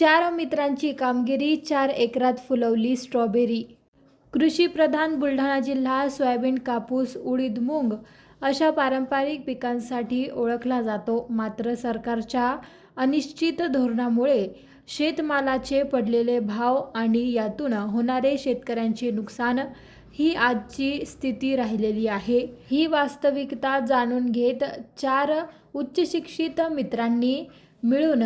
चार मित्रांची कामगिरी चार एकरात फुलवली स्ट्रॉबेरी. कृषीप्रधान बुलढाणा जिल्हा सोयाबीन कापूस उडीद मूग अशा पारंपरिक पिकांसाठी ओळखला जातो. मात्र सरकारच्या अनिश्चित धोरणामुळे शेतमालाचे पडलेले भाव आणि यातून होणारे शेतकऱ्यांचे नुकसान ही आजची स्थिती राहिलेली आहे. ही वास्तविकता जाणून घेत चार उच्चशिक्षित मित्रांनी मिळून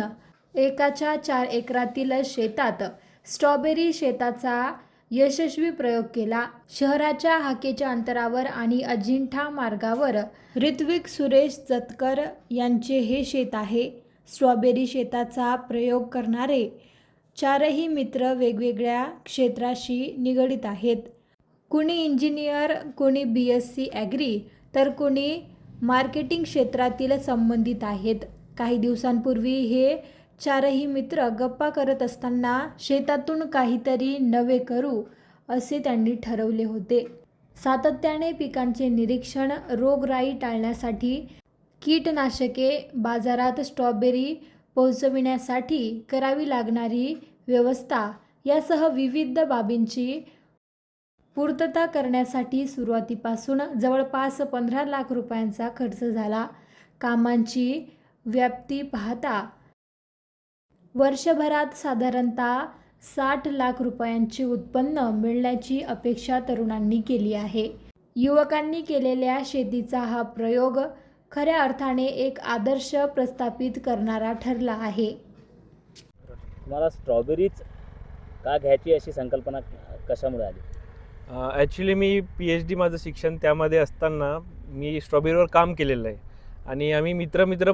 एकाच्या चार एकरातील शेतात स्ट्रॉबेरी शेताचा यशस्वी प्रयोग केला. शहराच्या हाकेच्या अंतरावर आणि अजिंठा मार्गावर ऋत्विक सुरेश जतकर यांचे हे शेत आहे. स्ट्रॉबेरी शेताचा प्रयोग करणारे चारही मित्र वेगवेगळ्या क्षेत्राशी निगडित आहेत. कुणी इंजिनियर कुणी बी एस सी ॲग्री तर कुणी मार्केटिंग क्षेत्रातील संबंधित आहेत. काही दिवसांपूर्वी हे चारही मित्र गप्पा करत असताना शेतातून काहीतरी नवे करू असे त्यांनी ठरवले होते. सातत्याने पिकांचे निरीक्षण रोगराई टाळण्यासाठी कीटनाशके बाजारात स्ट्रॉबेरी पोहोचविण्यासाठी करावी लागणारी व्यवस्था यासह विविध बाबींची पूर्तता करण्यासाठी सुरुवातीपासून जवळपास पंधरा लाख रुपयांचा खर्च झाला. कामांची व्याप्ती पाहता वर्षभरात साधारणतः साठ लाख रुपयांचे उत्पन्न मिळण्याची अपेक्षा तरुणांनी केली आहे. युवकांनी केलेल्या शेतीचा हा प्रयोग खऱ्या अर्थाने एक आदर्श प्रस्थापित करणारा ठरला आहे. तुम्हाला स्ट्रॉबेरीच का घ्यायची अशी संकल्पना कशामुळे आली? ॲक्च्युली मी पी एच डी माझं शिक्षण त्यामध्ये असताना मी स्ट्रॉबेरीवर काम केलेलं आहे. आणि आम्ही मित्र मित्र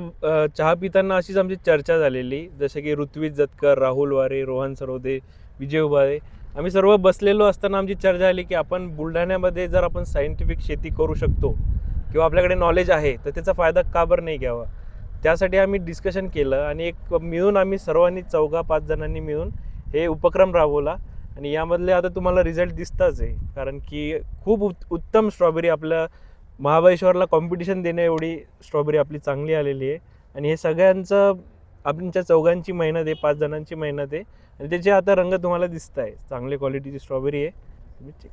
चहा पिताना अशीच आमची चर्चा झालेली. जसे की ऋत्विज जतकर राहुल वारे रोहन सरोदे विजय उभारे आम्ही सर्व बसलेलो असताना आमची चर्चा झाली की आपण बुलढाण्यामध्ये जर आपण सायंटिफिक शेती करू शकतो किंवा आपल्याकडे नॉलेज आहे तर त्याचा फायदा का बरं नाही घ्यावा? त्यासाठी आम्ही डिस्कशन केलं आणि एक मिळून आम्ही सर्वांनी चौघा पाच जणांनी मिळून हे उपक्रम राबवला. आणि यामधले आता तुम्हाला रिझल्ट दिसताच आहे. कारण की खूप उत उत्तम स्ट्रॉबेरी आपल्या महाबळेश्वरला कॉम्पिटिशन देण्या एवढी स्ट्रॉबेरी आपली चांगली आलेली आहे. आणि हे सगळ्यांचं आमच्या चौघांची मेहनत आहे पाच जणांची मेहनत आहे. आणि त्याचे आता रंग तुम्हाला दिसत आहे. चांगल्या क्वालिटीची स्ट्रॉबेरी आहे.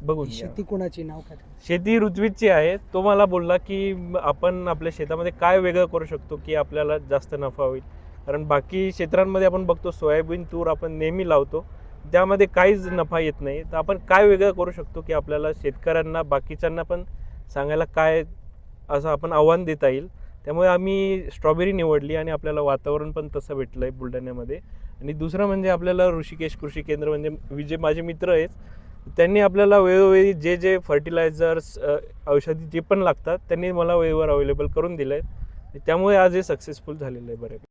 घ्या. शेती कोणाची नाव काय शेती ऋत्विजची आहे. तो मला बोलला की आपण आपल्या शेतामध्ये काय वेगळं करू शकतो की आपल्याला जास्त नफा होईल? कारण बाकी क्षेत्रांमध्ये आपण बघतो सोयाबीन तूर आपण नेहमी लावतो. त्यामध्ये काहीच नफा येत नाही. तर आपण काय वेगळं करू शकतो की आपल्याला शेतकऱ्यांना बाकीच्यांना पण सांगायला काय असं आपण आव्हान देता येईल. त्यामुळे आम्ही स्ट्रॉबेरी निवडली आणि आपल्याला वातावरण पण तसं भेटलं आहे बुलढाण्यामध्ये. आणि दुसरं म्हणजे आपल्याला ऋषिकेश कृषी केंद्र म्हणजे जे माझे मित्र आहेत. त्यांनी आपल्याला वेळोवेळी जे जे फर्टिलायझर्स औषधी जे पण लागतात त्यांनी मला वेळेवर अवेलेबल करून दिले आहेत त्यामुळे आज हे सक्सेसफुल झालेलं आहे बऱ्यापैकी.